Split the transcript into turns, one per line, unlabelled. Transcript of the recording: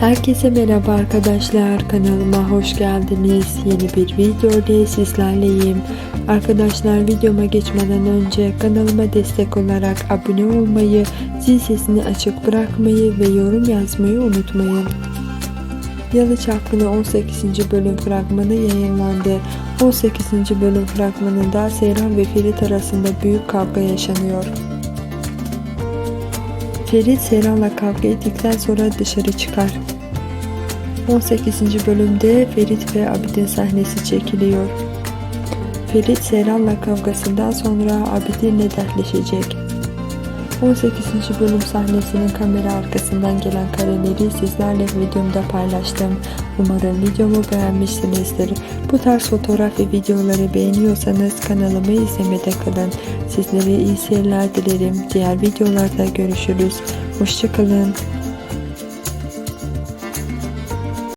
Herkese merhaba arkadaşlar kanalıma hoş geldiniz. Yeni bir video ile sizlerleyim. Arkadaşlar videoma geçmeden önce kanalıma destek olarak abone olmayı, zil sesini açık bırakmayı ve yorum yazmayı unutmayın. Yalı Çapkını 18. bölüm fragmanı yayınlandı. 18. bölüm fragmanında Seyran ve Ferit arasında büyük kavga yaşanıyor. Ferit Seyran'la kavga ettikten sonra dışarı çıkar. 18. bölümde Ferit ve Abidin sahnesi çekiliyor. Ferit Seyran'la kavgasından sonra Abidin'le dertleşecek. 18. bölüm sahnesinin kamera arkasından gelen kareleri sizlerle videomda paylaştım. Umarım videomu beğenmişsinizdir. Bu tarz fotoğraf ve videoları beğeniyorsanız kanalımı izlemede kalın. Sizlere iyi seyirler dilerim. Diğer videolarda görüşürüz. Hoşçakalın.